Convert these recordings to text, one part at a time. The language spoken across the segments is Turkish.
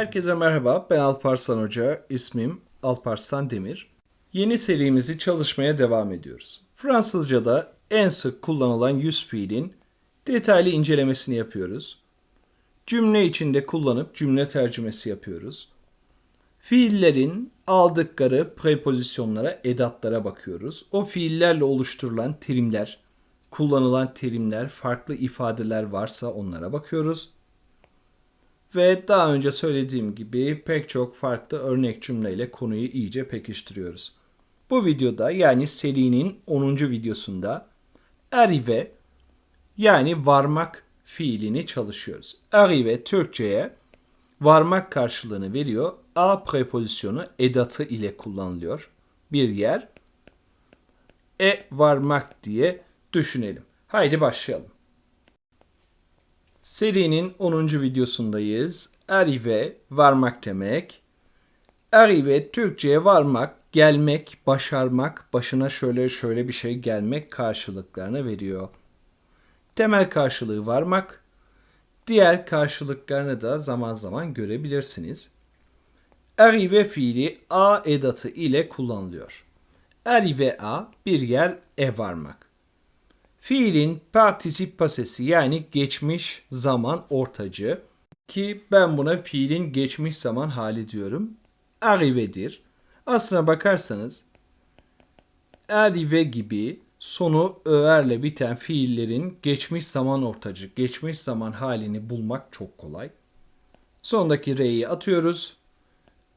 Herkese merhaba, ben Alparslan Hoca, ismim Alparslan Demir. Yeni serimizi çalışmaya devam ediyoruz. Fransızca'da en sık kullanılan yüz fiilin detaylı incelemesini yapıyoruz. Cümle içinde kullanıp cümle tercümesi yapıyoruz. Fiillerin aldıkları prepozisyonlara, edatlara bakıyoruz. O fiillerle oluşturulan terimler, kullanılan terimler, farklı ifadeler varsa onlara bakıyoruz. Ve daha önce söylediğim gibi pek çok farklı örnek cümleyle konuyu iyice pekiştiriyoruz. Bu videoda yani serinin 10. videosunda arrive yani varmak fiilini çalışıyoruz. Arrive Türkçe'ye varmak karşılığını veriyor. A prepozisyonu edatı ile kullanılıyor. Bir yer e varmak diye düşünelim. Haydi başlayalım. Serinin 10. videosundayız. Arrive varmak demek. Arrive Türkçe'ye varmak, gelmek, başarmak, başına şöyle şöyle bir şey gelmek karşılıklarını veriyor. Temel karşılığı varmak. Diğer karşılıklarını da zaman zaman görebilirsiniz. Arrive fiili a edatı ile kullanılıyor. Arrive a bir yer e varmak. Fiilin partisip pasesi yani geçmiş zaman ortacı ki ben buna fiilin geçmiş zaman hali diyorum. Arrive'dir. Aslına bakarsanız arrive gibi sonu öerle biten fiillerin geçmiş zaman ortacı, geçmiş zaman halini bulmak çok kolay. Sondaki re'yi atıyoruz.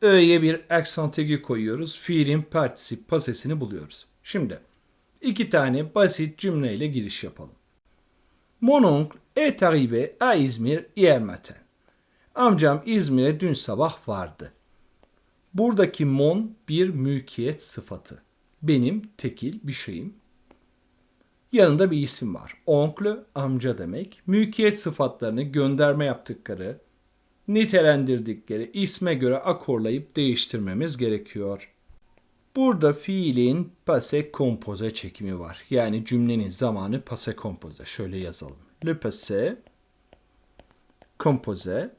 Ö'ye bir aigu koyuyoruz. Fiilin partisip pasesini buluyoruz. Şimdi iki tane basit cümleyle giriş yapalım. Mon oncle est arrivé à İzmir hier matin. Amcam İzmir'e dün sabah vardı. Buradaki mon bir mülkiyet sıfatı. Benim tekil bir şeyim. Yanında bir isim var. Oncle amca demek. Mülkiyet sıfatlarını gönderme yaptıkları, nitelendirdikleri isme göre akorlayıp değiştirmemiz gerekiyor. Burada fiilin passé composé çekimi var. Yani cümlenin zamanı passé composé. Şöyle yazalım. Le passé composé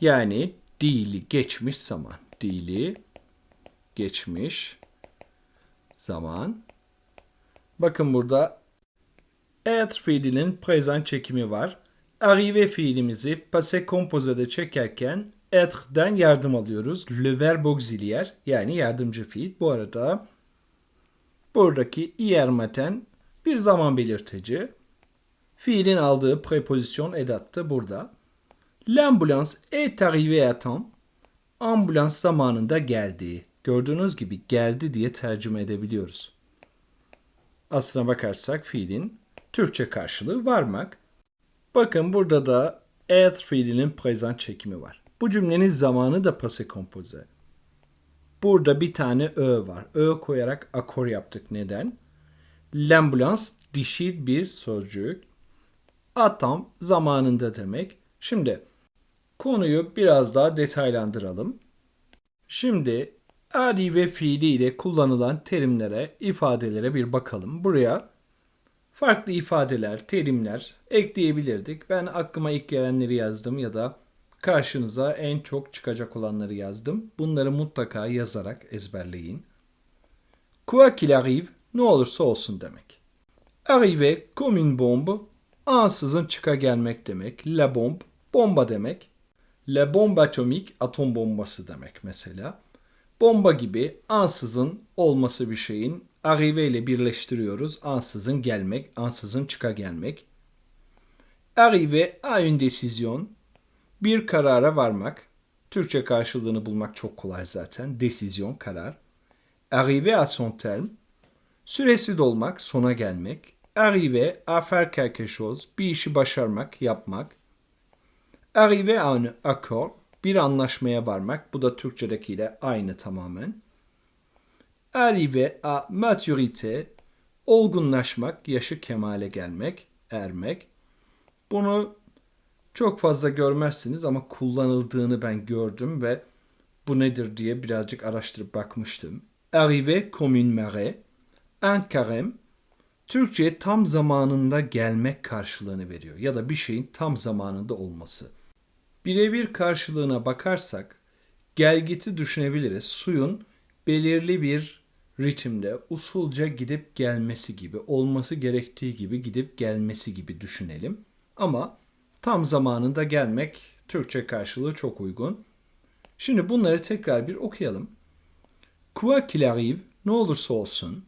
yani dili geçmiş zaman. Dili geçmiş zaman. Bakın burada être fiilinin present çekimi var. Arrive fiilimizi passé composé'de çekerken Être'den yardım alıyoruz. Le verbe auxiliaire yani yardımcı fiil. Bu arada buradaki hier matin bir zaman belirtici. Fiilin aldığı prepozisyon edattı burada. L'ambulance est arrivée à temps. Ambulans zamanında geldi. Gördüğünüz gibi geldi diye tercüme edebiliyoruz. Aslına bakarsak fiilin Türkçe karşılığı varmak. Bakın burada da être fiilinin present çekimi var. Bu cümlenin zamanı da passé composé. Burada bir tane ö var. Ö koyarak akor yaptık. Neden? L'ambulance dişil bir sözcük. Atam zamanında demek. Şimdi konuyu biraz daha detaylandıralım. Şimdi ari ve fiili ile kullanılan terimlere, ifadelere bir bakalım. Buraya farklı ifadeler, terimler ekleyebilirdik. Ben aklıma ilk gelenleri yazdım ya da karşınıza en çok çıkacak olanları yazdım. Bunları mutlaka yazarak ezberleyin. Quoi qu'il arrive, ne olursa olsun demek. Arrive comme une bombe, ansızın çıka gelmek demek. La bombe, bomba demek. La bombe atomique, atom bombası demek mesela. Bomba gibi ansızın olması bir şeyin arrive ile birleştiriyoruz. Ansızın gelmek, ansızın çıka gelmek. Arrive à une décision, bir karara varmak. Türkçe karşılığını bulmak çok kolay zaten. Desizyon, karar. Arriver à son terme. Süresi dolmak, sona gelmek. Arriver à faire quelque chose. Bir işi başarmak, yapmak. Arriver à un accord. Bir anlaşmaya varmak. Bu da Türkçedekiyle aynı tamamen. Arriver à maturité. Olgunlaşmak, yaşı kemale gelmek, ermek. Bunu çok fazla görmezsiniz ama kullanıldığını ben gördüm ve bu nedir diye birazcık araştırıp bakmıştım. Arrive comme une marée, un carême, Türkçe'ye tam zamanında gelmek karşılığını veriyor ya da bir şeyin tam zamanında olması. Birebir karşılığına bakarsak gelgiti düşünebiliriz. Suyun belirli bir ritimde usulca gidip gelmesi gibi, olması gerektiği gibi gidip gelmesi gibi düşünelim. Ama tam zamanında gelmek Türkçe karşılığı çok uygun. Şimdi bunları tekrar bir okuyalım. Quoi qu'il arrive, ne olursa olsun,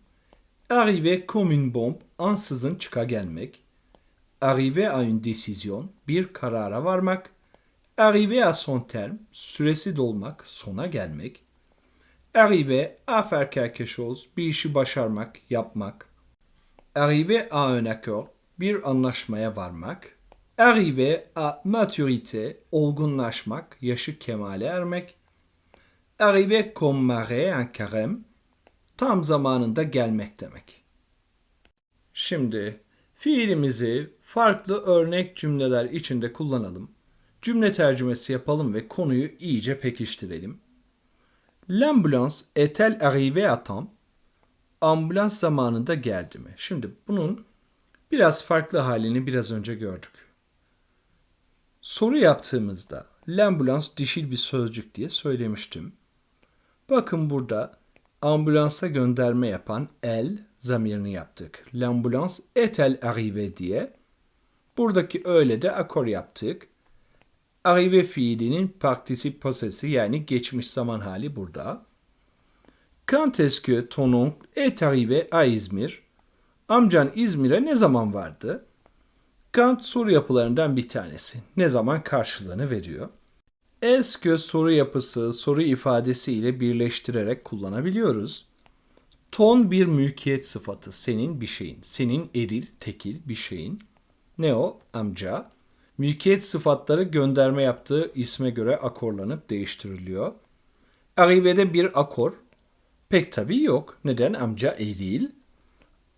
arriver comme une bombe, ansızın çıka gelmek, arriver à une décision, bir karara varmak, arriver à son terme, süresi dolmak, sona gelmek, arriver à faire quelque chose, bir işi başarmak, yapmak, arriver à un accord, bir anlaşmaya varmak, arriver à maturité, olgunlaşmak, yaşı kemale ermek, arriver comme marée en carême, tam zamanında gelmek demek. Şimdi fiilimizi farklı örnek cümleler içinde kullanalım. Cümle tercümesi yapalım ve konuyu iyice pekiştirelim. L'ambulance est-elle arrivée à temps? Ambulans zamanında geldi mi? Şimdi bunun biraz farklı halini biraz önce gördük. Soru yaptığımızda l'ambulans dişil bir sözcük diye söylemiştim. Bakın burada ambulansa gönderme yapan el zamirini yaptık. L'ambulance est-elle arrivée diye. Buradaki öyle de akor yaptık. Arrive fiilinin particip possessi yani geçmiş zaman hali burada. Quand est-ce que ton oncle est arrivé à İzmir? Amcan İzmir'e ne zaman vardı? Kant soru yapılarından bir tanesi. Ne zaman karşılığını veriyor? Est-ce soru yapısı, soru ifadesi ile birleştirerek kullanabiliyoruz. Ton bir mülkiyet sıfatı. Senin bir şeyin. Senin eril, tekil bir şeyin. Ne o? Amca. Mülkiyet sıfatları gönderme yaptığı isme göre akorlanıp değiştiriliyor. Arrive'de bir akor. Pek tabii yok. Neden? Amca eril.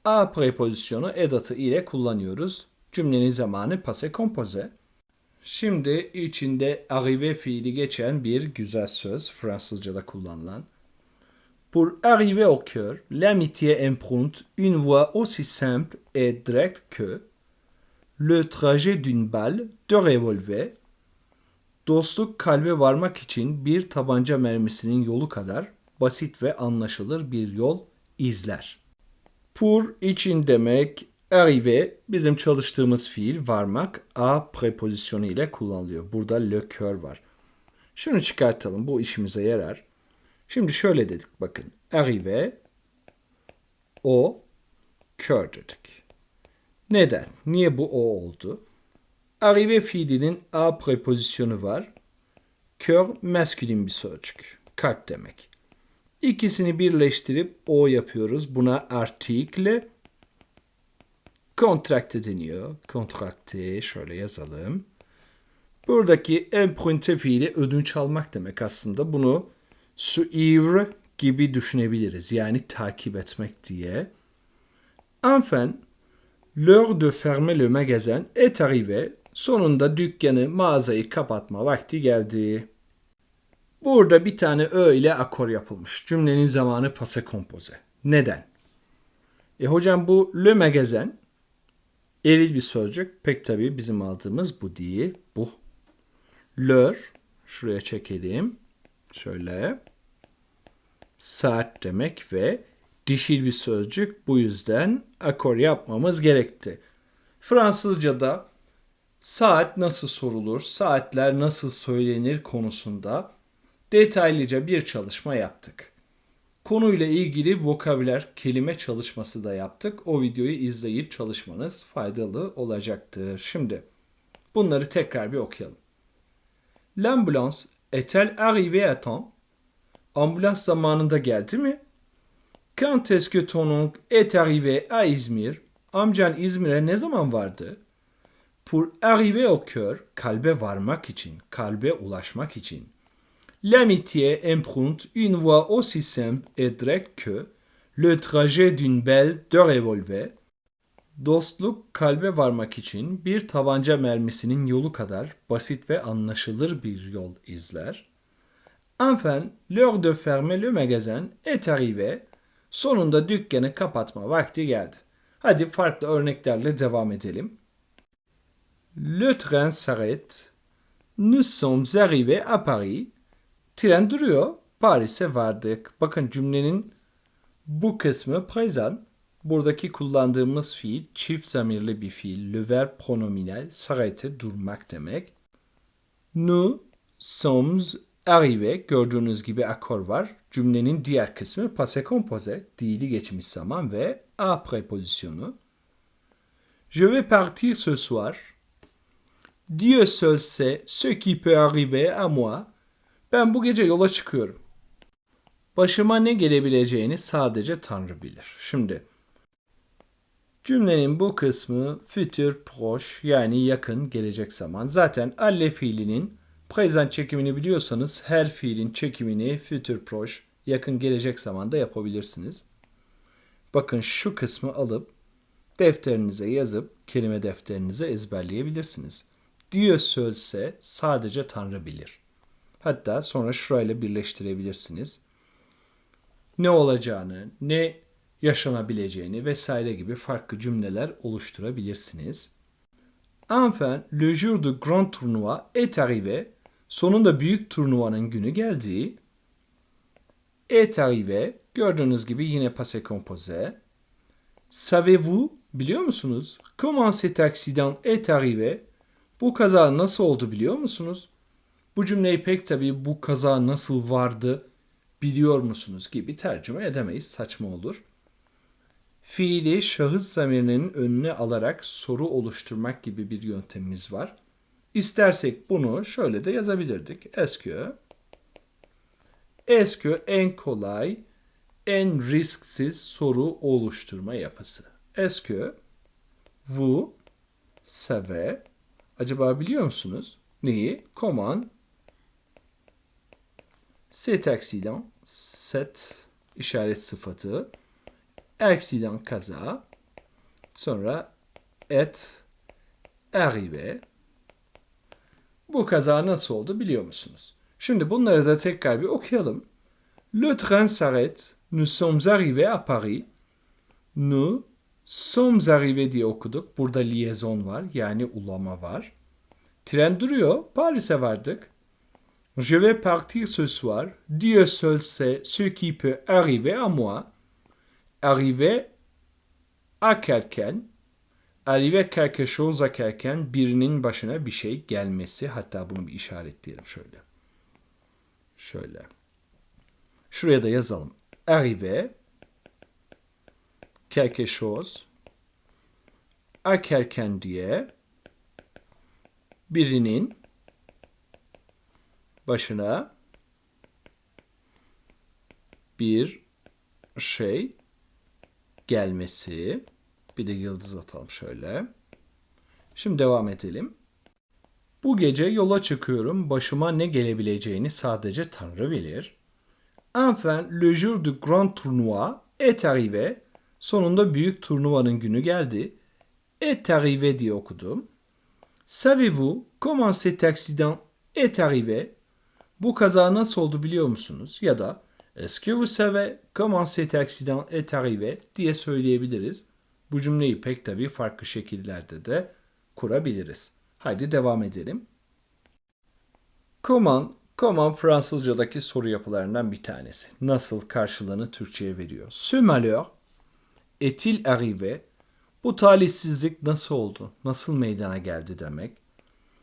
A prepozisyonu edatı ile kullanıyoruz. Cümlenin zamanı passé composé. Şimdi içinde arrive fiili geçen bir güzel söz Fransızca'da kullanılan. Pour arriver au cœur, l'amitié emprunte une voie aussi simple et directe que le trajet d'une balle de revolver. Dostluk kalbe varmak için bir tabanca mermisinin yolu kadar basit ve anlaşılır bir yol izler. Pour için demek, Arrive bizim çalıştığımız fiil varmak a prepozisyonu ile kullanılıyor. Burada le cœur var. Şunu çıkartalım. Bu işimize yarar. Şimdi şöyle dedik bakın. Arrive o cœur dedik. Neden? Niye bu o oldu? Arrive fiilinin a prepozisyonu var. Cœur maskülin bir sözcük. Kalp demek. İkisini birleştirip o yapıyoruz. Buna article kontrakte deniyor. Kontrakte şöyle yazalım. Buradaki emprunte fiili ödünç almak demek aslında. Bunu suivre gibi düşünebiliriz. Yani takip etmek diye. Enfin, l'heure de fermer le magasin est arrivée. Sonunda dükkanı, mağazayı kapatma vakti geldi. Burada bir tane ö ile akor yapılmış. Cümlenin zamanı passé composé. Neden? E hocam bu le magasin Eril bir sözcük. Pek tabii bizim aldığımız bu değil. Bu. Lör. Şuraya çekelim. Şöyle. Saat demek ve dişil bir sözcük. Bu yüzden akor yapmamız gerekti. Fransızca'da saat nasıl sorulur, saatler nasıl söylenir konusunda detaylıca bir çalışma yaptık. Konuyla ilgili vokabüler kelime çalışması da yaptık. O videoyu izleyip çalışmanız faydalı olacaktır. Şimdi bunları tekrar bir okuyalım. L'ambulance est-elle arrivée à temps? Ambulans zamanında geldi mi? Quand est-ce que ton oncle est arrivé à İzmir? Amcan İzmir'e ne zaman vardı? Pour arriver au cœur, kalbe varmak için, kalbe ulaşmak için. L'amitié emprunte une voie aussi simple et directe que le trajet d'une belle de revolver. Dostluk kalbe varmak için bir tabanca mermisinin yolu kadar basit ve anlaşılır bir yol izler. Enfin, l'heure de fermer le magasin est arrivée. Sonunda dükkanı kapatma vakti geldi. Hadi farklı örneklerle devam edelim. Le train s'arrête. Nous sommes arrivés à Paris. Tren duruyor. Paris'e vardık. Bakın cümlenin bu kısmı present. Buradaki kullandığımız fiil çift zamirli bir fiil. Le verbe pronominal s'arrêter durmak demek. Nous sommes arrivés. Gördüğünüz gibi akor var. Cümlenin diğer kısmı passé composé. Dili geçmiş zaman ve a prepozisyonu. Je vais partir ce soir. Dieu seul sait ce qui peut arriver à moi. Ben bu gece yola çıkıyorum. Başıma ne gelebileceğini sadece Tanrı bilir. Şimdi cümlenin bu kısmı futur proche yani yakın gelecek zaman. Zaten alle fiilinin present çekimini biliyorsanız her fiilin çekimini futur proche yakın gelecek zamanda yapabilirsiniz. Bakın şu kısmı alıp defterinize yazıp kelime defterinize ezberleyebilirsiniz. Dieu sölse sadece Tanrı bilir. Hatta sonra şurayla birleştirebilirsiniz. Ne olacağını, ne yaşanabileceğini vesaire gibi farklı cümleler oluşturabilirsiniz. Enfin, le jour du grand tournoi est arrivé. Sonunda büyük turnuvanın günü geldi. Est arrivé. Gördüğünüz gibi yine passé composé. Savez-vous? Biliyor musunuz? Comment cet accident est arrivé? Bu kaza nasıl oldu biliyor musunuz? Bu cümleyi pek tabii bu kaza nasıl vardı biliyor musunuz gibi tercüme edemeyiz. Saçma olur. Fiili şahıs zamirinin önüne alarak soru oluşturmak gibi bir yöntemimiz var. İstersek bunu şöyle de yazabilirdik. Est-ce Est-ce en kolay, en risksiz soru oluşturma yapısı. Est-ce vous savez Acaba biliyor musunuz? Neyi? Comment cet accident, set işaret sıfatı, accident kaza, sonra et arrivé. Bu kaza nasıl oldu biliyor musunuz? Şimdi bunları da tekrar bir okuyalım. Le train s'arrête. Nous sommes arrivés à Paris. Nous sommes arrivés diye okuduk. Burada liaison var yani ulama var. Tren duruyor. Paris'e vardık. Je vais partir ce soir. Dieu seul sait ce qui peut arriver à moi. Arriver à quelqu'un. Arriver quelque chose à quelqu'un birinin başına bir şey gelmesi. Hatta bunu bir işaretleyelim şöyle. Şöyle. Şuraya da yazalım. Arriver quelque chose à quelqu'un diye birinin başına bir şey gelmesi. Bir de yıldız atalım şöyle. Şimdi devam edelim. Bu gece yola çıkıyorum. Başıma ne gelebileceğini sadece Tanrı bilir. Enfin, le jour du grand tournoi est arrivé. Sonunda büyük turnuvanın günü geldi. Est arrivé diye okudum. Savez-vous comment cet accident est arrivé? Bu kaza nasıl oldu biliyor musunuz? Ya da Est-ce que vous savez comment cet accident est arrivé diye söyleyebiliriz. Bu cümleyi pek tabii farklı şekillerde de kurabiliriz. Haydi devam edelim. Comment, comment Fransızcadaki soru yapılarından bir tanesi. Nasıl karşılığını Türkçe'ye veriyor. Ce malheur est-il arrivé? Bu talihsizlik nasıl oldu? Nasıl meydana geldi demek.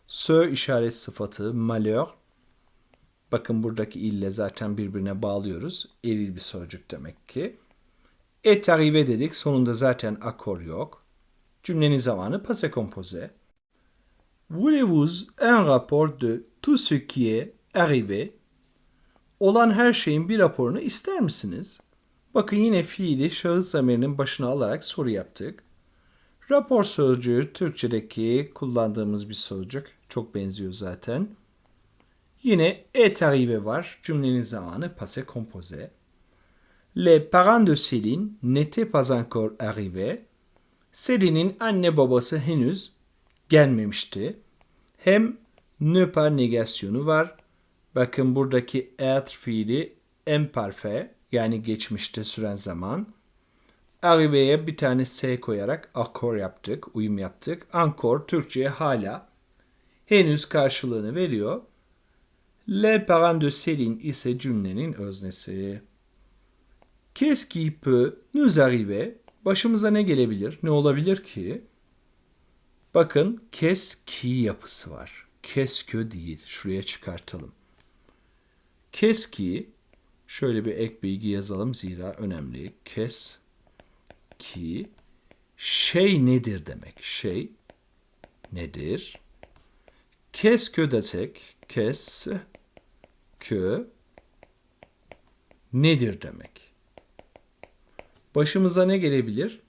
Sö işaret sıfatı, malheur. Bakın buradaki ille zaten birbirine bağlıyoruz. Eril bir sözcük demek ki. Et arrivé dedik. Sonunda zaten akor yok. Cümlenin zamanı passé composé. Voulez-vous un rapport de tout ce qui est arrivé? Olan her şeyin bir raporunu ister misiniz? Bakın yine fiili şahıs zamirinin başına alarak soru yaptık. Rapor sözcüğü Türkçedeki kullandığımız bir sözcük. Çok benziyor zaten. Yine est arrivé var. Cümlenin zamanı passé composé. Les parents de Céline n'étaient pas encore arrivés. Celine'in anne babası henüz gelmemişti. Hem ne pas negasyonu var. Bakın buradaki être fiili imparfait yani geçmişte süren zaman. Arrive'ye bir tane S koyarak akor yaptık, uyum yaptık. Ankor Türkçe'ye hala henüz karşılığını veriyor. Les parents de Céline ise cümlenin öznesi. Qu'est-ce qui peut nous arriver? Başımıza ne gelebilir? Ne olabilir ki? Bakın qu'est-ce qui yapısı var. Que değil. Şuraya çıkartalım. Qu'est-ce qui şöyle bir ek bilgi yazalım zira önemli. Qu'est-ce qui şey nedir demek. Şey nedir? Que desek qu'est-ce que nedir demek. Başımıza ne gelebilir?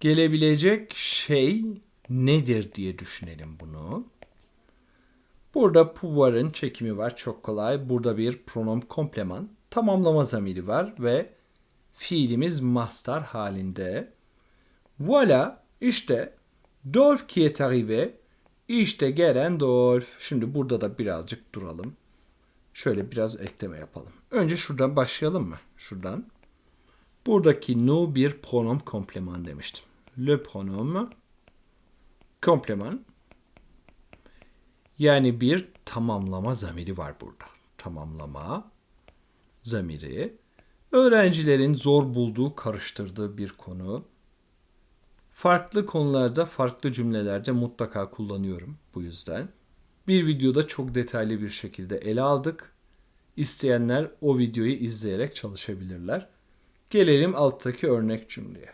Gelebilecek şey nedir diye düşünelim bunu. Burada pouvoir'ın çekimi var çok kolay. Burada bir pronom kompleman tamamlama zamiri var ve fiilimiz mastar halinde. Voilà işte Dolph qui est arrivé. İşte gelen Dolph. Şimdi burada da birazcık duralım. Şöyle biraz ekleme yapalım. Önce şuradan başlayalım mı? Şuradan. Buradaki nous bir pronom kompleman demiştim. Le pronom kompleman yani bir tamamlama zamiri var burada. Tamamlama zamiri. Öğrencilerin zor bulduğu, karıştırdığı bir konu. Farklı konularda, farklı cümlelerde mutlaka kullanıyorum bu yüzden. Bir videoda çok detaylı bir şekilde ele aldık. İsteyenler o videoyu izleyerek çalışabilirler. Gelelim alttaki örnek cümleye.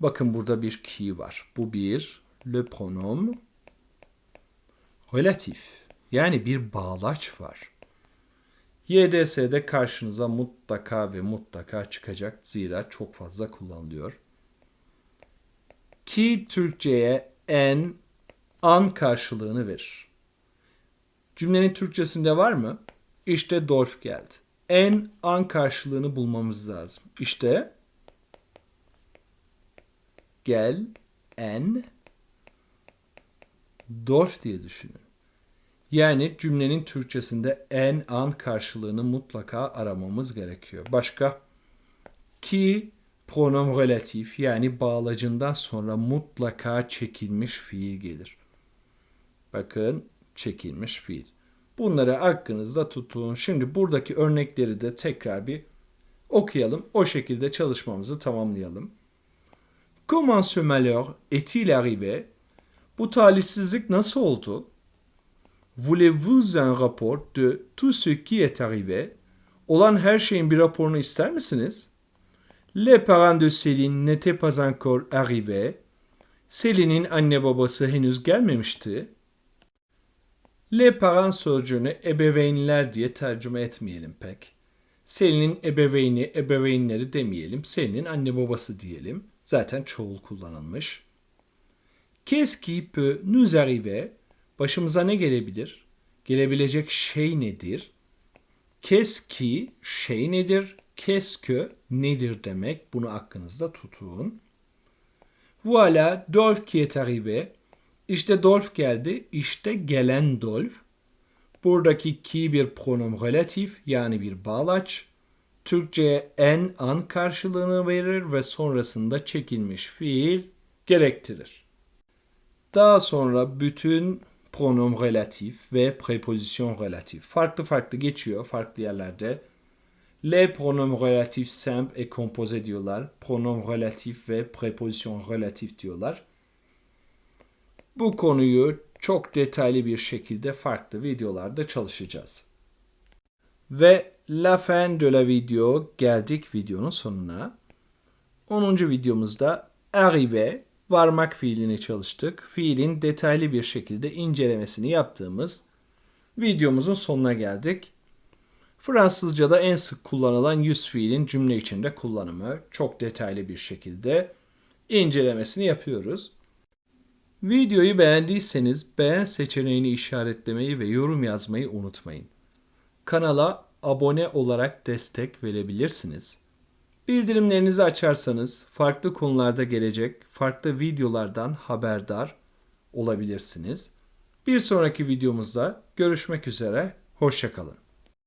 Bakın burada bir ki var. Bu bir le pronom relatif. Yani bir bağlaç var. YDS'de karşınıza mutlaka ve mutlaka çıkacak. Zira çok fazla kullanılıyor. Ki Türkçe'ye en, an karşılığını verir. Cümlenin Türkçesinde var mı? İşte Dolph geldi. En, an karşılığını bulmamız lazım. İşte gel, en, Dolph diye düşünün. Yani cümlenin Türkçesinde en, an karşılığını mutlaka aramamız gerekiyor. Başka? Ki pronom relatif yani bağlacından sonra mutlaka çekilmiş fiil gelir. Bakın çekilmiş fiil. Bunları aklınızda tutun. Şimdi buradaki örnekleri de tekrar bir okuyalım. O şekilde çalışmamızı tamamlayalım. Comment ce malheur est-il arrivé? Bu talihsizlik nasıl oldu? Voulez-vous un rapport de tout ce qui est arrivé? Olan her şeyin bir raporunu ister misiniz? Les parents de Céline n'étaient pas encore arrivés. Celine'in anne babası henüz gelmemişti. Les parents sözcüğünü ebeveynler diye tercüme etmeyelim pek. Selin'in ebeveyni, ebeveynleri demeyelim. Selin'in anne babası diyelim. Zaten çoğul kullanılmış. Qu'est-ce qui peut nous arriver? Başımıza ne gelebilir? Gelebilecek şey nedir? Qu'est-ce qui şey nedir? Qu'est-ce que nedir demek? Bunu aklınızda tutun. Voilà, Dolph qui est arrivé. İşte Dolph geldi. İşte gelen Dolph. Buradaki ki bir pronom relatif yani bir bağlaç. Türkçe'ye en an karşılığını verir ve sonrasında çekilmiş fiil gerektirir. Daha sonra bütün pronom relatif ve preposition relatif farklı farklı geçiyor farklı yerlerde. Les pronoms relatifs simples et composés diyorlar. Pronom relatif ve preposition relatif diyorlar. Bu konuyu çok detaylı bir şekilde farklı videolarda çalışacağız. Ve la fin de la video geldik videonun sonuna. 10. videomuzda arrive varmak fiilini çalıştık. Fiilin detaylı bir şekilde incelemesini yaptığımız videomuzun sonuna geldik. Fransızca'da en sık kullanılan yüz fiilin cümle içinde kullanımı çok detaylı bir şekilde incelemesini yapıyoruz. Videoyu beğendiyseniz beğen seçeneğini işaretlemeyi ve yorum yazmayı unutmayın. Kanala abone olarak destek verebilirsiniz. Bildirimlerinizi açarsanız farklı konularda gelecek farklı videolardan haberdar olabilirsiniz. Bir sonraki videomuzda görüşmek üzere, hoşçakalın.